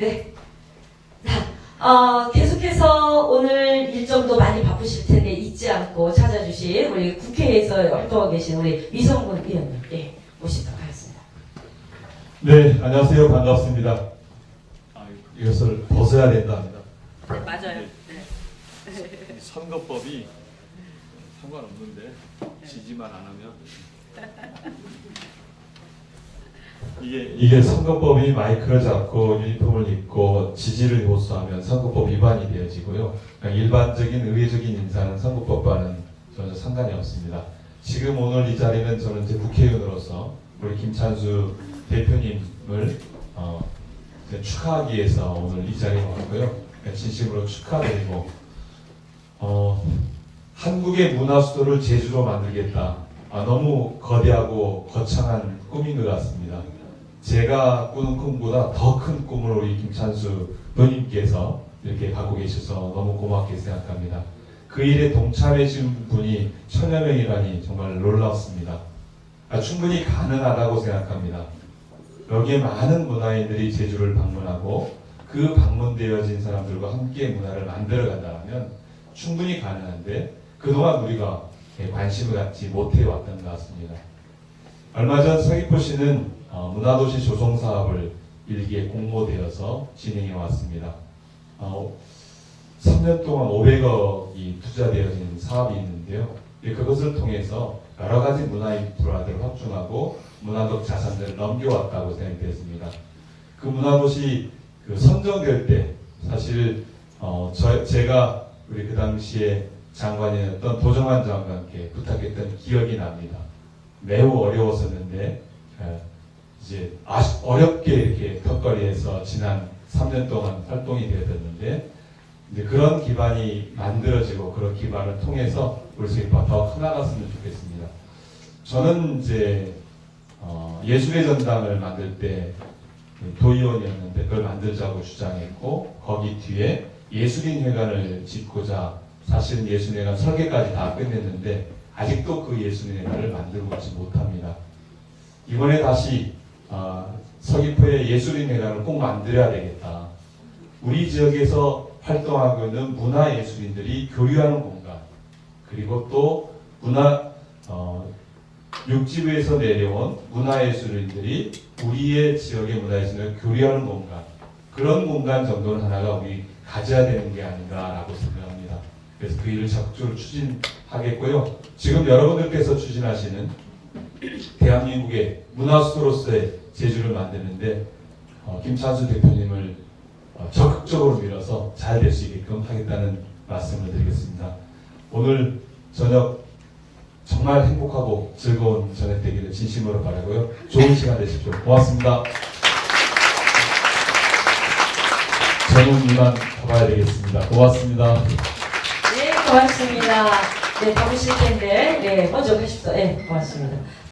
네. 자, 어, 계속해서 오늘 일정도 많이 바쁘실 텐데 잊지 않고 찾아주신 우리 국회에서 활동하고 계신 우리 위성군 의원님 예, 모시도록 하겠습니다. 네, 안녕하세요. 반갑습니다. 아, 이것을 벗어야 된답니다. 네, 맞아요. 이 선거법이 상관없는데 지지만 안 하면 이게 이게 선거법이 마이크를 잡고 유니폼을 입고 지지를 호소하면 선거법 위반이 되어지고요. 그냥 일반적인 의회적인 인사는 선거법과는 전혀 상관이 없습니다. 지금 오늘 이 자리는 저는 이제 국회의원으로서 우리 김찬수 대표님을 어, 축하하기 위해서 오늘 이 자리에 왔고요. 진심으로 축하드리고 어, 한국의 문화 수도를 제주로 만들겠다. 아, 너무 거대하고 거창한 꿈인 것 같습니다. 제가 꾸는 꿈보다 더 큰 꿈을 우리 김찬수 누님께서 이렇게 갖고 계셔서 너무 고맙게 생각합니다. 그 일에 동참해 주신 분이 천여 명이라니 정말 놀랍습니다. 아, 충분히 가능하다고 생각합니다. 여기에 많은 문화인들이 제주를 방문하고 그 방문되어진 사람들과 함께 문화를 만들어 간다면 충분히 가능한데 그동안 우리가 관심을 갖지 못해 왔던 것 같습니다. 얼마 전 서귀포 시는 어, 문화도시 조성 사업을 일기에 공모되어서 진행해 왔습니다. 어, 3년 동안 500억이 투자되어진 사업이 있는데요. 예, 그것을 통해서 여러 가지 문화 인프라들을 확충하고 문화적 자산들을 넘겨왔다고 생각되었습니다. 그 문화도시 그 선정될 때 사실 어, 저, 제가 우리 그 당시에 장관이었던 도정환 장관께 부탁했던 기억이 납니다. 매우 어려웠었는데 에, 이제 어렵게 이렇게 턱걸이에서 지난 3년 동안 활동이 되었는데 그런 기반이 만들어지고 그런 기반을 통해서 우리 세계가 더 커나갔으면 좋겠습니다. 저는 이제 어, 예술의 전당을 만들 때 도의원이었는데 그걸 만들자고 주장했고 거기 뒤에 예술인 회관을 짓고자 사실은 예술인 회관 설계까지 다 끝냈는데 아직도 그 예술인 회관을 만들고 있지 못합니다. 이번에 다시 어, 서귀포에 예술인 회관을 꼭 만들어야 되겠다. 우리 지역에서 활동하고 있는 문화 예술인들이 교류하는 공간 그리고 또 문화 어, 육지부에서 내려온 문화 예술인들이 우리의 지역의 문화 예술을 교류하는 공간 그런 공간 정도는 하나가 우리 가져야 되는 게 아닌가라고 생각합니다. 그래서 그 일을 적극적으로 추진하겠고요. 지금 여러분들께서 추진하시는 대한민국의 문화수로서의 제주를 만드는데 어, 김찬수 대표님을 어, 적극적으로 밀어서 잘 될 수 있게끔 하겠다는 말씀을 드리겠습니다. 오늘 저녁 정말 행복하고 즐거운 저녁 되기를 진심으로 바라고요. 좋은 시간 되십시오. 고맙습니다. 저는 이만 가봐야 되겠습니다. 고맙습니다. 네, 고맙습니다. 네, 바쁘실 텐데, 네, 먼저 가십시오. 네, 고맙습니다.